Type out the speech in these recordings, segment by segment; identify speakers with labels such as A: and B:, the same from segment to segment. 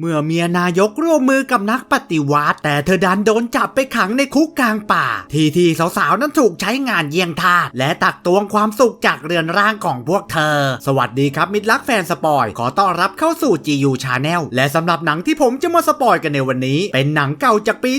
A: เมื่อเมียนายกร่วมมือกับนักปฏิวัติ แต่เธอดันโดนจับไปขังในคุกกลางป่า ที่ที่สาวๆนั้นถูกใช้งานเยี่ยงทาสและตักตวงความสุขจากเรือนร่างของพวกเธอ สวัสดีครับมิตรรักแฟนสปอย ขอต้อนรับเข้าสู่ GU Channel และสำหรับหนังที่ผมจะมาสปอยกันในวันนี้ เป็นหนังเก่าจากปี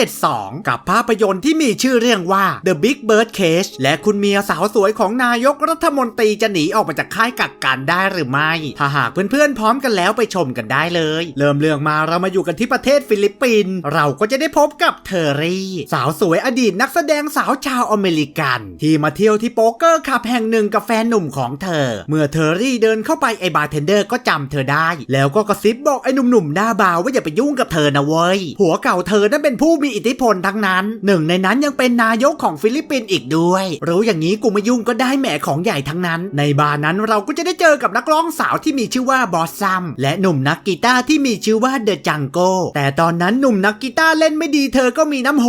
A: 1972 กับภาพยนตร์ที่มีชื่อเรื่องว่า The Big Bird Cage และคุณเมียสาวสวยของนายกรัฐมนตรีจะหนีออกมาจากค่ายกักกันได้หรือไม่ ถ้าหากเพื่อนๆพร้อมกันแล้วไปชมกันได้เลยเริ่มเรื่องมาเรามาอยู่กันที่ประเทศฟิลิปปินส์เราก็จะได้พบกับเทอรี่ สาวสวยอดีตนักแสดงสาวชาวอเมริกัน ที่มาเที่ยวที่โป๊กเกอร์คลับแห่งหนึ่งกับแฟนหนุ่มของเธอ เมื่อเทอรี่เดินเข้าไปไอบาร์เทนเดอร์ก็จำเธอได้ แล้วก็กระซิบบอกไอ้หนุ่มๆหน้าบาร์ว่าอย่าไปยุ่งกับเธอนะเว้ยผัวเก่าเธอนั้นเป็นผู้มีอิทธิพลทั้งนั้น หนึ่งในนั้นยังเป็นนายกของฟิลิปปินส์อีกด้วย รู้อย่างนี้กูไม่ยุ่งก็ได้แหมของใหญ่ทั้งนั้น ในบาร์นั้นเราก็จะได้เจอกับนักร้องสาวที่มีชื่อว่าบอสซัมและหนุ่มนักกีตาร์ที่ที่มีชื่อว่าเดอะจังโกแต่ตอนนั้นหนุ่มนักกีตาร์เล่นไม่ดีเธอก็มีน้ำโห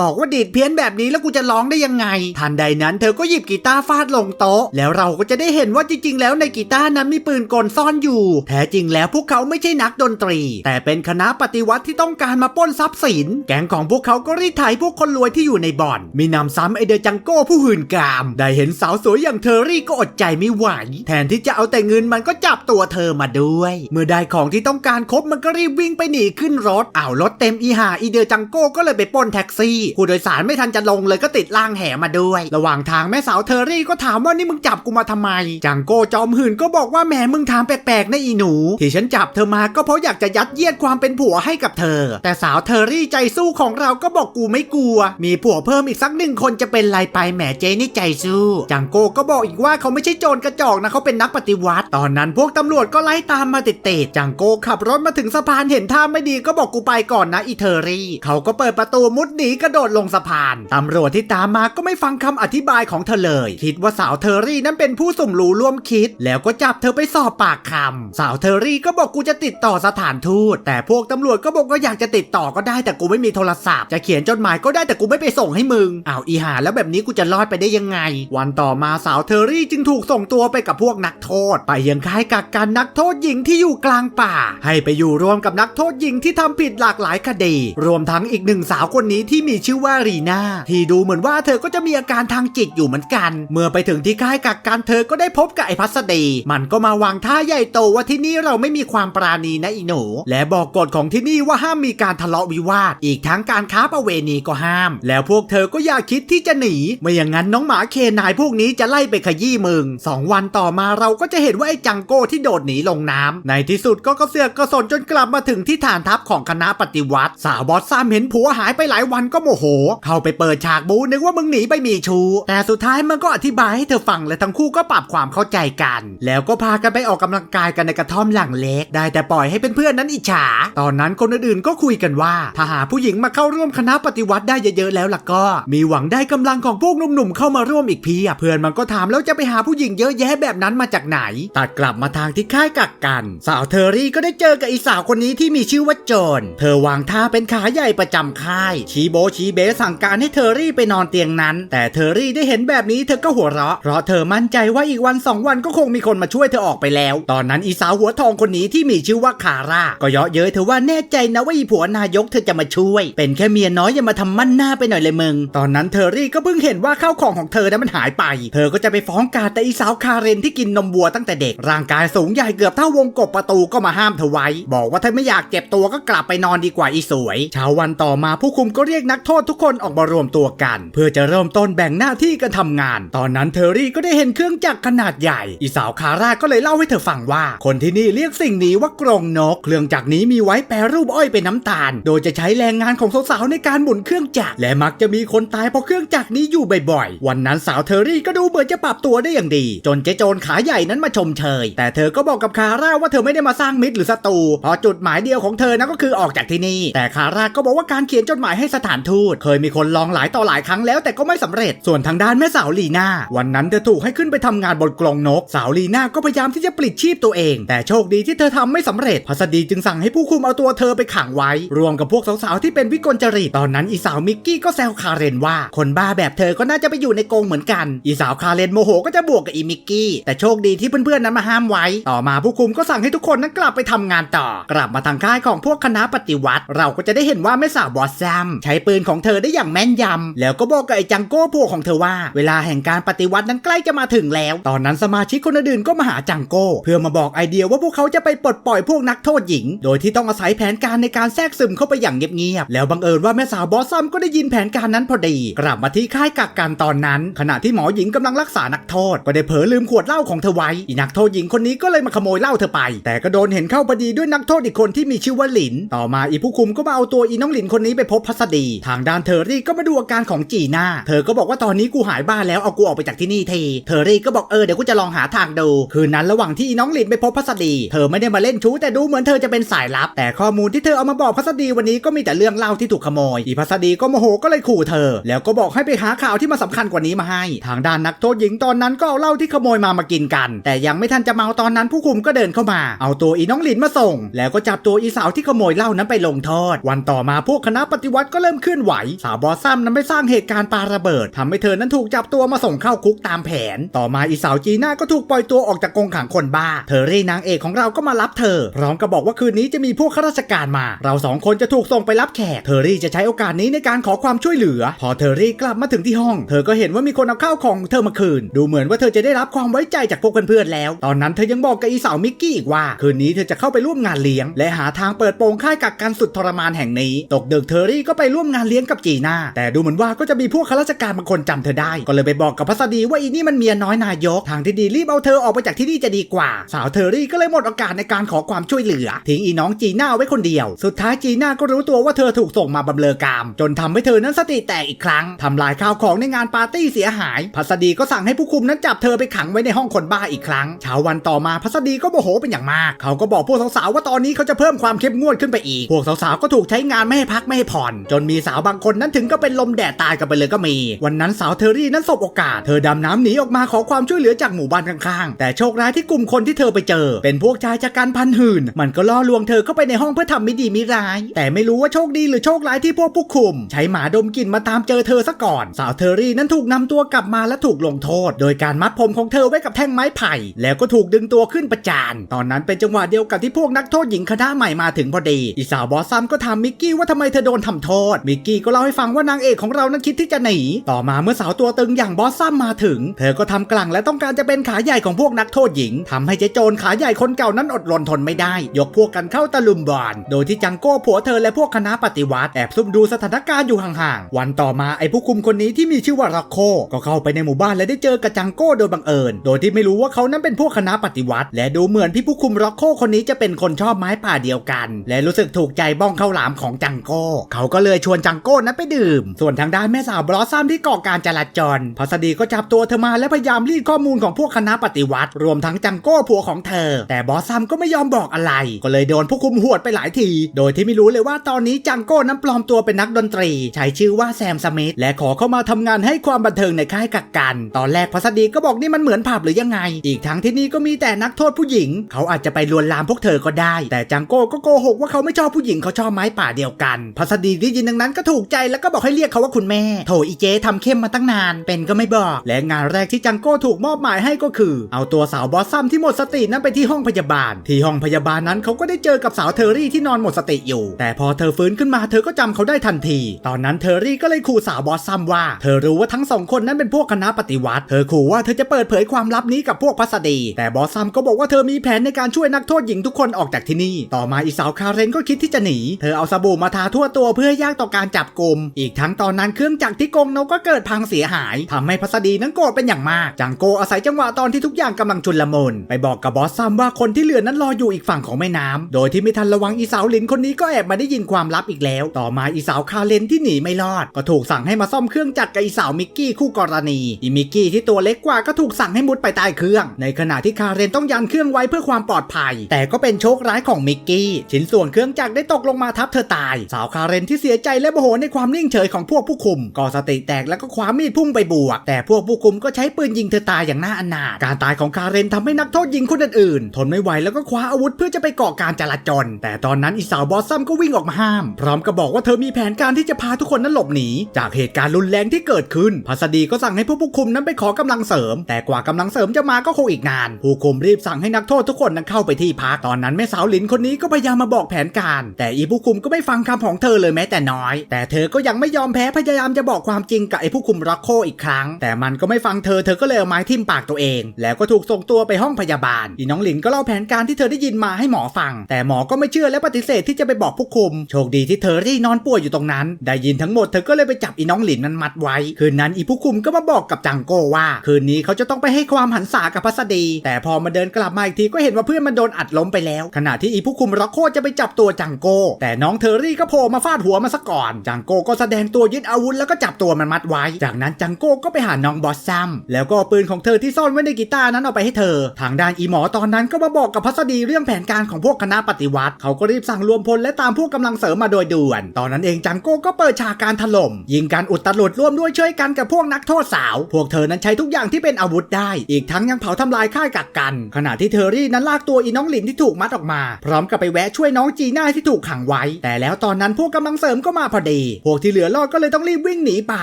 A: บอกว่าดีดเพี้ยนแบบนี้แล้วกูจะร้องได้ยังไง ทันใดนั้นเธอก็หยิบกีตาร์ฟาดลงโต๊ะ แล้วเราก็จะได้เห็นว่าจริง ๆ แล้วในกีตาร์นั้นมีปืนกลซ่อนอยู่ แท้จริงแล้วพวกเขาไม่ใช่นักดนตรี แต่เป็นคณะปฏิวัติที่ต้องการมาปล้นทรัพย์สิน แก๊งของพวกเขาก็รีดไถพวกคนรวยที่อยู่ในบ่อน มีนำซ้ำไอเดอจังโก้ผู้หื่นกาม ได้เห็นสาวสวยอย่างเทอรี่ก็อดใจไม่ไหว แทนที่จะเอาแต่เงินมันก็จับตัวเธอมาด้วย เมื่อได้ของที่ต้องการครบมันก็รีบวิ่งไปหนีขึ้นรถอ้าวรถเต็มอีหาอีเดอจังโก้ก็เลยไปป้นแท็กซี่ผู้โดยสารไม่ทันจะลงเลยก็ติดล่างแหมาด้วย ระหว่างทางแม่สาวเทอรี่ก็ถามว่านี่มึงจับกูมาทำไม จังโก้จอมหื่นก็บอกว่าแหมมึงถามแปลกๆนะอีหนู ที่ฉันจับเธอมาก็เพราะอยากจะยัดเยียดความเป็นผัวให้กับเธอ แต่สาวเทอรี่ใจสู้ของเราก็บอกกูไม่กลัว มีผัวเพิ่มอีกสักหนึ่งคนจะเป็นไรไปแหมเจนี่ใจสู้ จังโก้ก็บอกอีกว่าเขาไม่ใช่โจรกระจอกนะเขาเป็นนักปฏิวัติ ตอนนั้นพวกตำรวจก็ไล่ตามมาติดๆจังโก้ขับรถถมาถึงสะพานเห็นท่าไม่ดีก็บอกกูไปก่อนนะอีเทอรี่ เขาก็เปิดประตูมุดหนีกระโดดลงสะพานตำรวจที่ตามมาก็ไม่ฟังคำอธิบายของเธอเลย คิดว่าสาวเทอรี่นั้นเป็นผู้สมรู้ร่วมคิด แล้วก็จับเธอไปสอบปากคำสาวเทอรี่ก็บอกกูจะติดต่อสถานทูต แต่พวกตำรวจก็บอกว่าอยากจะติดต่อก็ได้แต่กูไม่มีโทรศัพท์ จะเขียนจดหมายก็ได้แต่กูไม่ไปส่งให้มึงอ้าวอีหาแล้วแบบนี้กูจะรอดไปได้ยังไง วันต่อมาสาวเทอรี่จึงถูกส่งตัวไปกับพวกนักโทษ ไปยังค่ายกักกันนักโทษหญิงที่อยู่กลางป่า ให้ไปอยู่รวมกับนักโทษหญิงที่ทำผิดหลากหลายคดี รวมทั้งอีกหนึ่งสาวคนนี้ที่มีชื่อว่ารีนาที่ดูเหมือนว่าเธอก็จะมีอาการทางจิตอยู่เหมือนกัน เมื่อไปถึงที่ค่ายกักกันเธอก็ได้พบกับไอ้พัสดี มันก็มาวางท่าใหญ่โตว่าที่นี่เราไม่มีความปราณีนะอีหนู และบอกกฎของที่นี่ว่าห้ามมีการทะเลาะวิวาท อีกทั้งการค้าประเวณีก็ห้าม แล้วพวกเธอก็อย่าคิดที่จะหนี ไม่อย่างนั้นน้องหมาเคนายพวกนี้จะไล่ไปขยี้มึงสองวันต่อมาเราก็จะเห็นว่าไอ้จังโก้ที่โดดหนีลงน้ำในที่สุดก็กระเสือกกระสนจนกลับมาถึงที่ฐานทัพของคณะปฏิวัติ สาวบอสซามเห็นผัวหายไปหลายวันก็โมโห เข้าไปเปิดฉากบูนึกว่ามึงหนีไปมีชู้แต่สุดท้ายมันก็อธิบายให้เธอฟังและทั้งคู่ก็ปรับความเข้าใจกัน แล้วก็พากันไปออกกำลังกายกันในกระท่อมหลังเล็ก ได้แต่ปล่อยให้เพื่อนๆนั้นอิจฉา ตอนนั้นคนอื่นๆก็คุยกันว่า ถ้าหาผู้หญิงมาเข้าร่วมคณะปฏิวัติได้เยอะๆแล้วล่ะก็ มีหวังได้กำลังของพวกหนุ่มๆเข้ามาร่วมอีกเพียบเพื่อนมันก็ถามแล้วจะไปหาผู้หญิงเยอะแยะแบบนั้นมาจากไหนตัดกลับมาทางที่ค่ายกักกัน สาวเทอรี่ก็ได้เจอกับอีสาวคนนี้ที่มีชื่อว่าโจน เธอวางท่าเป็นขาใหญ่ประจำค่าย ชีโบชีเบสั่งการให้เทอรี่ไปนอนเตียงนั้น แต่เทอรี่ได้เห็นแบบนี้เธอก็หัวเราะ เพราะเธอมั่นใจว่าอีกวันสองวันก็คงมีคนมาช่วยเธอออกไปแล้ว ตอนนั้นอีสาวหัวทองคนนี้ที่มีชื่อว่าคาร่า ก็เยาะเย้ยเธอว่าแน่ใจนะว่าอีผัวนายกเธอจะมาช่วย เป็นแค่เมียน้อยอย่ามาทำมั่นหน้าไปหน่อยเลยมึง ตอนนั้นเทอรี่ก็เพิ่งเห็นว่าข้าวของของเธอนั้นมันหายไป เธอก็จะไปฟ้องกาแต่อีสาวคาเรนที่กินนมวัวตั้งแต่เด็ก ร่างกายสูงใหญ่เกือบเท่าวงกบประตูก็มาห้ามเธอไว้บอกว่าถ้าไม่อยากเจ็บตัวก็กลับไปนอนดีกว่าอีสวยเช้าวันต่อมาผู้คุมก็เรียกนักโทษทุกคนออกมารวมตัวกัน เพื่อจะเริ่มต้นแบ่งหน้าที่กันทำงาน ตอนนั้นเทอรี่ก็ได้เห็นเครื่องจักรขนาดใหญ่ อีสาวคาร่าก็เลยเล่าให้เธอฟังว่า คนที่นี่เรียกสิ่งนี้ว่ากรงนก เครื่องจักรนี้มีไว้แปรรูปอ้อยเป็นน้ำตาล โดยจะใช้แรงงานของสาวๆในการหมุนเครื่องจักรและมักจะมีคนตายเพราะเครื่องจักรนี้อยู่บ่อยๆ วันนั้นสาวเทอรี่ก็ดูเหมือนจะปรับตัวได้อย่างดี จนเจ๊โจรขาใหญ่นั้นมาชมเชยแต่เธอก็บอกกับคาร่าว่าเธอไม่ได้มาสร้างมิตรหรือศัตรูเพราะจุดหมายเดียวของเธอนั้นก็คือออกจากที่นี่ แต่คาร่าก็บอกว่าการเขียนจดหมายให้สถานทูต เคยมีคนลองหลายต่อหลายครั้งแล้วแต่ก็ไม่สำเร็จ ส่วนทางด้านแม่สาวลีนาวันนั้นเธอถูกให้ขึ้นไปทำงานบนกรงนก สาวลีนาก็พยายามที่จะปลิดชีพตัวเอง แต่โชคดีที่เธอทำไม่สำเร็จพัสดีจึงสั่งให้ผู้คุมเอาตัวเธอไปขังไว้ รวมกับพวกสาวๆที่เป็นวิกลจริตตอนนั้นอีสาวมิกกี้ก็แซวคาเรนว่า คนบ้าแบบเธอก็น่าจะไปอยู่ในกรงเหมือนกัน อีสาวคาเรนโมโหก็จะบวกกับอีมิกกี้แต่โชคดีที่เพื่อนๆนั้นมาห้ามไว้ ต่อมาผู้คุมก็สั่งให้ทุกคนนั้นกลับไปทำงานานต่อกลับมาทางค่ายของพวกคณะปฏิวัติ เราก็จะได้เห็นว่าแม่สาวบอสซัมใช้ปืนของเธอได้อย่างแม่นยำ แล้วก็บอกกับไอ้จังโก้พวกของเธอว่า เวลาแห่งการปฏิวัตินั้นใกล้จะมาถึงแล้ว ตอนนั้นสมาชิกคนอื่นก็มาหาจังโก้ เพื่อมาบอกไอเดียว่าพวกเขาจะไปปลดปล่อยพวกนักโทษหญิง โดยที่ต้องอาศัยแผนการในการแทรกซึมเข้าไปอย่างเงียบๆแล้วบังเอิญว่าแม่สาวบอสซัมก็ได้ยินแผนการนั้นพอดี กลับมาที่ค่ายกักกันตอนนั้น ขณะที่หมอหญิงกำลังรักษานักโทษ ก็ได้เผลอลืมขวดเหล้าของเธอไว้อีนักโทษหญิงคนนี้ก็เลยมาขโมยเหล้าเธอไป แต่ก็โดนเห็นเข้าพอดีด้วยนักโทษอีกคนที่มีชื่อว่าหลิน ต่อมาอีผู้คุมก็มาเอาตัวอีน้องหลินคนนี้ไปพบพัสดี ทางด้านเทอรี่ก็มาดูอาการของจีน่า เธอก็บอกว่าตอนนี้กูหายบ้าแล้วเอากูออกไปจากที่นี่ที เทอรี่ก็บอกเออเดี๋ยวกูจะลองหาทางดู คืนนั้นระหว่างที่อีน้องหลินไปพบพัสดี เธอไม่ได้มาเล่นชู้แต่ดูเหมือนเธอจะเป็นสายลับ แต่ข้อมูลที่เธอเอามาบอกพัสดีวันนี้ก็มีแต่เรื่องเล่าที่ถูกขโมย อีพัสดีก็โมโหก็เลยขู่เธอ แล้วก็บอกให้ไปหาข่าวที่มาสำคัญกว่านี้มาให้ ทางด้านนักโทษหญิงตอนนั้นก็เอาเหล้าที่ขโมยมามากินกัน แต่ยังไม่ทันจะเมาตอนนั้นผู้คุมก็เดินเข้ามา เอาตัวอีน้องหลินมาสง แล้วก็จับตัวอีสาวที่ขโมยเหล้านั้นไปลงโทษ วันต่อมาพวกคณะปฏิวัติก็เริ่มเคลื่อนไหว สาวบอสซัมนั้นไปสร้างเหตุการณ์ปาระเบิดทำให้เธอนั้นถูกจับตัวมาส่งเข้าคุกตามแผน ต่อมาอีสาวจีน่าก็ถูกปล่อยตัวออกจากกรงขังคนบ้า เธอรี่นางเอกของเราก็มารับเธอ พร้อมกับบอกว่าคืนนี้จะมีพวกข้าราชการมา เราสองคนจะถูกส่งไปรับแขก เธอรี่จะใช้โอกาสนี้ในการขอความช่วยเหลือ พอเธอรี่กลับมาถึงที่ห้อง เธอก็เห็นว่ามีคนเอาข้าวของเธอมาคืน ดูเหมือนว่าเธอจะได้รับความไว้ใจจากพวกเพื่อนๆแล้ว ตอนนั้นเธอยังบอกกับอีสาวมิกกี้อีกว่า คืนนี้เธอจะเข้าไปร่วร่วมงานเลี้ยง และหาทางเปิดโปงค่ายกักกันสุดทรมานแห่งนี้ ตกดึกเทอรี่ก็ไปร่วมงานเลี้ยงกับจีน่าแต่ดูเหมือนว่าก็จะมีพวกข้าราชการบางคนจำเธอได้ ก็เลยไปบอกกับพัสดีว่าอีนี่มันเมียน้อยนายกทางที่ดีรีบเอาเธอออกไปจากที่นี่จะดีกว่า สาวเทอรี่ก็เลยหมดโอกาสในการขอความช่วยเหลือ ทิ้งอีน้องจีน่าไว้คนเดียว สุดท้ายจีน่าก็รู้ตัวว่าเธอถูกส่งมาบำเรอกาม จนทำให้เธอนั้นสติแตกอีกครั้งทำลายข้าวของในงานปาร์ตี้เสียหาย พัสดีก็สั่งให้ผู้คุมนั้นจับเธอไปขังไว้ในห้องคนบ้าอีกครั้งเช้าวันต่อมาพัสดีก็โมโหเป็นอย่างมาก เขาก็บอกพวกสาวๆว่าตอนนี้เขาจะเพิ่มความเข้มงวดขึ้นไปอีก พวกสาวๆก็ถูกใช้งานไม่ให้พักไม่ให้ผ่อน จนมีสาวบางคนนั้นถึงก็เป็นลมแดดตายกันไปเลยก็มี วันนั้นสาวเทอรี่นั้นสบโอกาส เธอดำน้ำหนีออกมาขอความช่วยเหลือจากหมู่บ้านข้างๆ แต่โชคร้ายที่กลุ่มคนที่เธอไปเจอ เป็นพวกชายจัดการพันหื่น มันก็ล่อลวงเธอเข้าไปในห้องเพื่อทำไม่ดีม่ร้าย แต่ไม่รู้ว่าโชคดีหรือโชคร้ายที่พวกผู้คุม ใช้หมาดมกลิ่นมาตามเจอเธอซะก่อน สาวเทอรี่นั้นถูกนำตัวกลับมาและถูกลงโทษ โดยการมัดผมของเธอไว้กับแท่งไม้ไผ่ แล้วก็ถูกดึงตัวขึ้นประจาน ตอนนั้นเป็นจังหวะเดียวกับที่พวกนักโทษหญิงคณะใหม่มาถึงพอดี อีสาวบอสซัมก็ถามมิกกี้ว่าทำไมเธอโดนทำโทษ มิกกี้ก็เล่าให้ฟังว่านางเอกของเรานั้นคิดที่จะหนี ต่อมาเมื่อสาวตัวตึงอย่างบอสซัมมาถึง เธอก็ทำกลั่งและต้องการจะเป็นขาใหญ่ของพวกนักโทษหญิงทำให้เจ๊โจรขาใหญ่คนเก่านั้นอดรนทนไม่ได้ ยกพวกกันเข้าตะลุมบอลโดยที่จังโก้ผัวเธอและพวกคณะปฏิวัติแอบซุ่มดูสถานการณ์อยู่ห่างๆ วันต่อมาไอ้ผู้คุมคนนี้ที่มีชื่อว่าร็อกโคก็เข้าไปในหมู่บ้านและได้เจอกับจังโก้โดยบังเอิญ โดยที่ไม่รู้ว่าเขานั้นเป็นพวกคณะปฏิวัติ และดูเหมือนพี่ผู้คุมร็อกโคคนนี้จะเป็นคนชอบไม้ป่าเดียวกัน และรู้สึกถูกใจบ้องข้าวหลามของจังโก้ เขาก็เลยชวนจังโก้นั้นไปดื่ม ส่วนทางด้านแม่สาวบลอสซัมที่ก่อการจราจรพัสดีก็จับตัวเธอมาและพยายามรีดข้อมูลของพวกคณะปฏิวัติ รวมทั้งจังโก้ผัวของเธอ แต่บอสซัมก็ไม่ยอมบอกอะไร ก็เลยโดนผู้คุมหวดไปหลายที โดยที่ไม่รู้เลยว่าตอนนี้จังโก้นั้นปลอมตัวเป็นนักดนตรี ใช้ชื่อว่าแซมสมิธและขอเข้ามาทำงานให้ความบันเทิงในค่ายกักกัน ตอนแรกพัสดีก็บอกนี่มันเหมือนผับหรือยังไง อีกทั้งที่นี่ก็มีแต่นักโทษผู้หญิง เขาอาจจะไปลวนลามพวกเธอก็ได้ แต่จังโก้ก็โกหกว่าเขาไม่ชอบผู้หญิงเขาชอบไม้ป่าเดียวกันพัสดีได้ยินดังนั้นก็ถูกใจแล้วก็บอกให้เรียกเขาว่าคุณแม่ โถอีเจทำเข้มมาตั้งนาน เป็นก็ไม่บอก และงานแรกที่จังโก้ถูกมอบหมายให้ก็คือ เอาตัวสาวบอสซัมที่หมดสตินั้นไปที่ห้องพยาบาล ที่ห้องพยาบาลนั้นเขาก็ได้เจอกับสาวเทอรี่ที่นอนหมดสติอยู่ แต่พอเธอฟื้นขึ้นมาเธอก็จำเขาได้ทันที ตอนนั้นเทอรี่ก็เลยขู่สาวบอสซัมว่า เธอรู้ว่าทั้งสองคนนั้นเป็นพวกคณะปฏิวัติ เธอขู่ว่าเธอจะเปิดเผยความลับนี้กับพวกพัสดี แต่บอสซัมก็บอกว่าเธอมีแผนในการช่วยนักโทษหญิงทุกคนออกจากที่นี่ ต่อมาอีสาวคาเรนก็คิดที่จะหนี เธอเอาสบู่มาทาทั่วตัวเพื่อยากต่อการจับกลุ่ม อีกทั้งตอนนั้นเครื่องจักรที่กงนกก็เกิดพังเสียหายทำให้พัสดีนั้นโกรธเป็นอย่างมาก จังโกอาศัยจังหวะตอนที่ทุกอย่างกำลังชุนลมุนไปบอกกับบอสซัมว่าคนที่เหลือนั้นรออยู่อีกฝั่งของแม่น้ำโดยที่ไม่ทันระวังอีสาวลินคนนี้ก็แอบมาได้ยินความลับอีกแล้ว ต่อมาอีสาวคาเลนที่หนีไม่รอด ก็ถูกสั่งให้มาซ่อมเครื่องจักรกับอีสาวมิกกี้คู่กรณีอีมิกกี้ที่ตัวเล็กกว่าก็ถูกสั่งให้มุดไปใต้เครื่อง ในขณะที่คาเรนต้องยันเครื่องไว้เพื่อความปลอดภัย แต่ก็เป็นโชคร้ายของมิกกี้ ชิ้นส่วนเครื่องจักรได้ตกลงมาทับเธอตาย สาวคาเรนที่เสียใจและโมโหในความนิ่งเฉยของพวกผู้คุม ก็สติแตกแล้วก็คว้ามีดพุ่งไปบวก แต่พวกผู้คุมก็ใช้ปืนยิงเธอตายอย่างน่าอนาถการตายของคาเรนทำให้นักโทษหญิงคนอื่นๆทนไม่ไหวแล้วก็คว้าอาวุธเพื่อจะไปก่อการจลาจลแต่ตอนนั้นอีสาวบอสซัมก็วิ่งออกมาห้าม พร้อมกับบอกว่าเธอมีแผนการที่จะพาทุกคนนั้นหลบหนีจากเหตุการณ์รุนแรงที่เกิดขึ้นพัสดีก็สั่งให้ผู้ผู้คุมนั้นไปขอกำลังเสริม แต่กว่ากำลังเสริมจะมาก็คงอีกนาน ผู้คุมรีบสั่งให้นักโทษทุกคนนั้นเข้าไปที่พักตอนนั้นนั้นแม่สาวหลินคนนี้ก็พยายามมาบอกแผนการ แต่อีผู้คุมก็ไม่ฟังคำของเธอเลยแม้แต่น้อย แต่เธอก็ยังไม่ยอมแพ้พยายามจะบอกความจริงกับไอ้ผู้คุมร็อกโคอีกครั้ง แต่มันก็ไม่ฟังเธอเธอก็เลยเอาไม้ทิ่มปากตัวเอง แล้วก็ถูกส่งตัวไปห้องพยาบาล อีน้องหลินก็เล่าแผนการที่เธอได้ยินมาให้หมอฟัง แต่หมอก็ไม่เชื่อและปฏิเสธที่จะไปบอกผู้คุม โชคดีที่เธอรี่นอนป่วยอยู่ตรงนั้น ได้ยินทั้งหมดเธอก็เลยไปจับอีน้องหลินนั้นมัดไว้ คืนนั้นอีผู้คุมก็มาบอกกับจังโก้ว่า คืนนี้เขาจะต้องไปให้ความหันษากับพัสดี แต่พอมาเดินกลับมาอีกทีก็เห็นว่าเพื่อนมันโดนอัดล้มไปแล้วขณะที่อีผู้คุมร็อกโคจะไปจับตัวจังโก้แต่น้องเทอรี่ก็โผล่มาฟาดหัวมาซะก่อน จังโก้ก็แสดงตัวยึดอาวุธแล้วก็จับตัวมันมัดไว้ จากนั้นจังโก้ก็ไปหาน้องบอสซัมแล้วก็เอาปืนของเธอที่ซ่อนไว้ในกีตาร์นั้นเอาไปให้เธอ ทางด้านอีหมอตอนนั้นก็มาบอกกับพัสดีเรื่องแผนการของพวกคณะปฏิวัติเขาก็รีบสั่งรวมพลและตามพวกกำลังเสริมมาโดยด่วน ตอนนั้นเองจังโก้ก็เปิดฉากการถล่ม ยิงการอุดตลุดร่วมด้วยช่วยกันกับพวกนักโทษสาว พวกเธอนั้นใช้ทุกอย่างที่เป็นอาวุธได้ อีกทั้งยังเผาทำลายค่ายกักกัน ขณะที่เทอรี่นั้นลากตัวอีน้องหลินที่ถูกมัดออกมา พร้อมกับไปแวะช่วยน้องจีน่าที่ถูกขังไว้ แต่แล้วตอนนั้นพวกกำลังเสริมก็มาพอดี พวกที่เหลือรอดก็เลยต้องรีบวิ่งหนีไป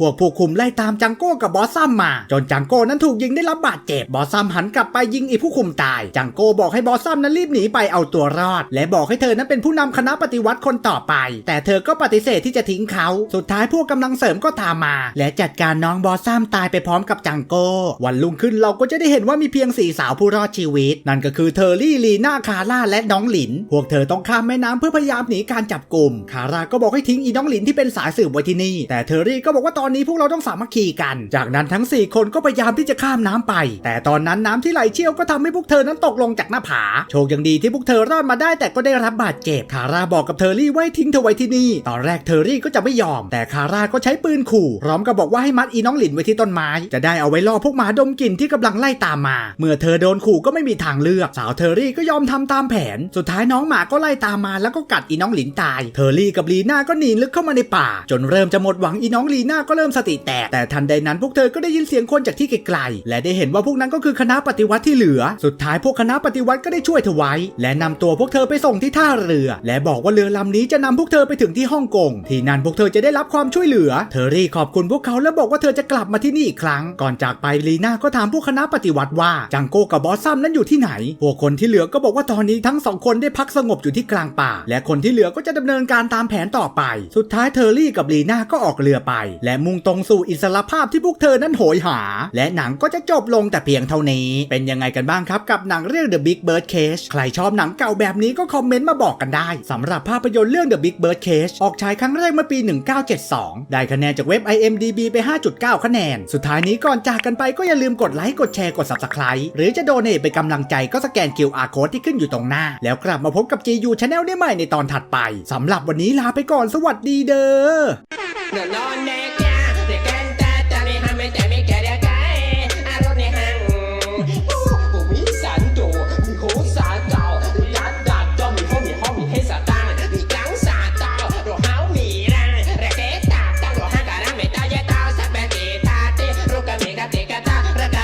A: พวกผู้คุมไล่ตามจังโก้กับบอสซัมมา จนจังโก้นั้นถูกยิงได้รับบาดเจ็บ บอสซัมหันกลับไปยิงอีผู้คุมตาย จังโก้บอกให้บอสซัมนั้นรีบหนีไปเอาตัวรอด และบอกให้เธอนั้นเป็นผู้นำคณะปฏิวัติคนต่อไป แต่เธอก็ปฏิเสธที่จะทิ้งเขา สุดท้ายพวกกำลังเสริมก็ตามมา และจัดการน้องบอสซัมตายไปพร้อมกับจังโก้ วันรุ่งขึ้นเราก็จะได้เห็นว่ามีเพียงสี่สาวผู้รอดชีวิต นั่นก็คือเทอร์รี่ลีน่าคาราและน้องหลิน พวกเธอต้องข้ามแม่น้ำเพื่อพยายามหนีการจับกลุ่ม คาร่าก็บอกให้ทิ้งอีน้องหลินที่เป็นสายสืบไว้ที่นี่ แต่เทอรี่ก็บอกว่าตอนนี้พวกเราต้องสามัคคีกัน จากนั้นทั้ง 4 คนก็พยายามที่จะข้ามน้ำไป แต่ตอนนั้นน้ำที่ไหลเชี่ยวก็ทำให้พวกเธอนั้นตกลงจากหน้าผา โชคยังดีที่พวกเธอรอดมาได้แต่ก็ได้รับบาดเจ็บ คาร่าบอกกับเทอรี่ไว้ทิ้งเธอไว้ที่นี่ ตอนแรกเทอรี่ก็จะไม่ยอม แต่คาร่าก็ใช้ปืนขู่ พร้อมกับบอกว่าให้มัดอีน้องหลินไว้ที่ต้นไม้ จะได้เอาไว้ล่อพวกหมาดมกลิ่นที่กำลังไล่ตามมา เมื่อเธอโดนขู่ก็ไม่มีทางเลือก สาวเทอรี่ก็ยอมทำตามแผน สุดท้ายน้องหมาก็ไล่ตามมาแล้วก็กัดอีน้องหลินตาย เทอร์รี่กับลีน่าก็หนีลึกเข้ามาในป่า จนเริ่มจะหมดหวังอีน้องลีน่าก็เริ่มสติแตก แต่ทันใดนั้นพวกเธอก็ได้ยินเสียงคนจากที่ไกลๆ และได้เห็นว่าพวกนั้นก็คือคณะปฏิวัติที่เหลือ สุดท้ายพวกคณะปฏิวัติก็ได้ช่วยเธอไว้ และนำตัวพวกเธอไปส่งที่ท่าเรือ และบอกว่าเรือลำนี้จะนำพวกเธอไปถึงที่ฮ่องกง ที่นั่นพวกเธอจะได้รับความช่วยเหลือ เทอรี่ขอบคุณพวกเขาและบอกว่าเธอจะกลับมาที่นี่อีกครั้ง ก่อนจากไปลีน่าก็ถามพวกคณะปฏิวัติว่าจังโก้กับบอสซัมนั้นอยู่ที่ไหน พวกคนที่เหลือก็บอกว่าตอนอนนี้ทั้งสองคนได้พักสงบอยู่ที่กลางป่า และคนที่เหลือก็จะดำเนินการตามแผนต่อไป สุดท้ายเทอร์รี่กับลีน่าก็ออกเรือไป และมุ่งตรงสู่อิสรภาพที่พวกเธอนั้นโหยหา และหนังก็จะจบลงแต่เพียงเท่านี้ เป็นยังไงกันบ้างครับกับหนังเรื่อง The Big Bird Cage ใครชอบหนังเก่าแบบนี้ก็คอมเมนต์มาบอกกันได้สำหรับภาพยนตร์เรื่อง The Big Bird Cage ออกฉายครั้งแรกเมื่อปี 1972 ได้คะแนนจากเว็บ IMDB ไป 5.9 คะแนน สุดท้ายนี้ก่อนจากกันไปก็อย่าลืมกดไลค์กดแชร์กด Subscribe หรือจะโดเนทเป็นกำลังใจก็สแกน QR Code ที่ขึ้นอยู่ตรงหน้า แล้วกลับมาพบกับ GU Channel ได้ใหม่ในตอนถัดไปสำหรับวันนี้ลาไปก่อนสวัสดีเด้อ